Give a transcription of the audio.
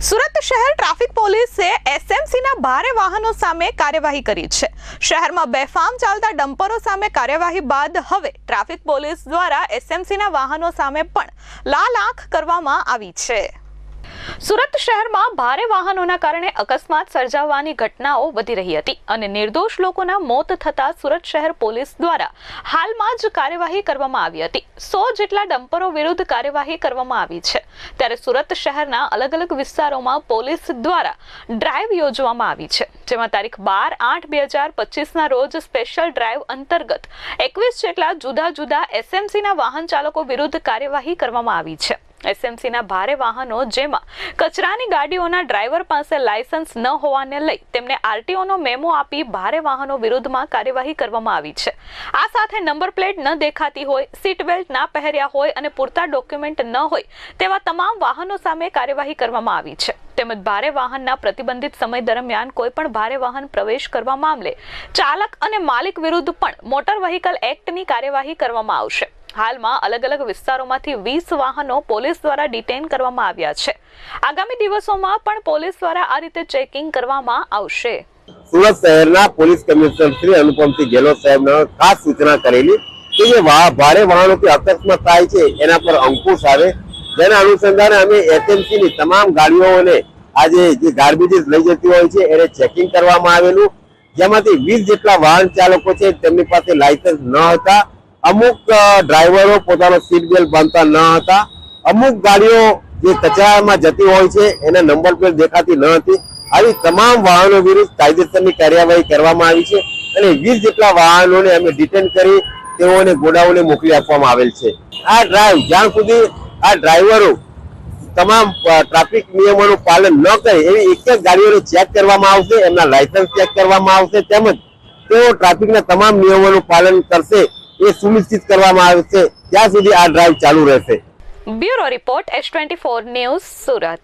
સુરત શહેર ટ્રાફિક પોલીસે એસએમસીના ભારે વાહનો સામે કાર્યવાહી કરી છે. શહેરમાં બેફામ ચાલતા ડમ્પરો સામે કાર્યવાહી બાદ હવે ટ્રાફિક પોલીસ દ્વારા એસએમસીના વાહનો સામે પણ લાલ આંખ કરવામાં આવી છે. સુરત શહેરમાં ભારે વાહનોના કારણે અકસ્માત સર્જાવાની ઘટનાઓ વધી રહી હતી અને નિર્દોષ લોકોના મોત થતા સુરત શહેર પોલીસ દ્વારા હાલમાં જ કાર્યવાહી કરવામાં આવી હતી. સો જેટલા ડમ્પરો વિરુદ્ધ કાર્યવાહી કરવામાં આવી છે. ત્યારે સુરત શહેરના અલગ અલગ વિસ્તારોમાં પોલીસ દ્વારા ડ્રાઈવ યોજવામાં આવી છે. જેમાં તારીખ બાર આઠ બે હજાર પચીસના રોજ સ્પેશિયલ ડ્રાઈવ અંતર્ગત એકવીસ જેટલા જુદા જુદા એસએમસીના વાહન ચાલકો વિરુદ્ધ કાર્યવાહી કરવામાં આવી છે. એસએમસીના ભારે વાહનો જેમાં કચરાની ગાડીઓના ડ્રાઈવર પાસે લાયસન્સ ન હોવાને લઈ તેમને આરટીઓનો મેમો આપી ભારે વાહનો વિરુદ્ધમાં કાર્યવાહી કરવામાં આવી છે. આ સાથે નંબર પ્લેટ ન દેખાતી હોય, સીટ બેલ્ટ ના પહેર્યા હોય અને પૂરતા ડોક્યુમેન્ટ ન હોય તેવા તમામ વાહનો સામે કાર્યવાહી કરવામાં આવી છે. તેમજ ભારે વાહનના પ્રતિબંધિત સમય દરમિયાન કોઈ પણ ભારે વાહન પ્રવેશ કરવા મામલે ચાલક અને માલિક વિરુદ્ધ પણ મોટર વ્હીકલ એક્ટની કાર્યવાહી કરવામાં આવશે. હાલમાં અલગ અલગ વિસ્તારોમાંથી વીસ વાહનો પોલીસ દ્વારા ડિટેન કરવામાં આવ્યા છે. આગામી દિવસોમાં પણ પોલીસ દ્વારા આ રીતે ચેકિંગ કરવામાં આવશે. સુરત શહેરના પોલીસ કમિશનર શ્રી અનુપમસિંહ ગેહલોત સાહેબને ખાસ સૂચના કરેલી કે જે ભારે વાહનોથી અકસ્માત થાય છે, એના પર અંકુશ આવે. જેના અનુસંધાને અમે એસએમસી ની તમામ ગાડીઓને આજે જે ગાર્બેજીસ લઈ જતી હોય છે, એને ચેકિંગ કરવામાં આવેલું. જેમાંથી વીસ જેટલા વાહન ચાલકો છે, તેમની પાસે લાયસન્સ ન હતા. અમુક ડ્રાઈવરો પોતાનો સીટ બેલ્ટ બાંધતા ન હતા. અમુક ગાડીઓ જે કચરામાં જતી હોય છે, એને નંબર પ્લેટ દેખાતી ન હતી. આવી તમામ વાહનો વિરુદ્ધ કાયદેસરની કાર્યવાહી કરવામાં આવી છે અને વીસ જેટલા વાહનોને અમે ડિટેન કરી તેઓને ગોડાઉને મોકલી આપવામાં આવેલ છે. આ ડ્રાઈવ, જ્યાં સુધી આ ડ્રાઈવરો તમામ ટ્રાફિક નિયમોનું પાલન ન કરે, એવી એક જ ગાડીઓને ચેક કરવામાં આવશે, એમના લાયસન્સ ચેક કરવામાં આવશે, તેમજ તેઓ ટ્રાફિકના તમામ નિયમોનું પાલન કરશે. એ સુનિશ્ચિત કરવામાં આવે છે. ત્યાં સુધી આ ડ્રાઈવ ચાલુ રહેશે. Bureau report S twenty four news Surat.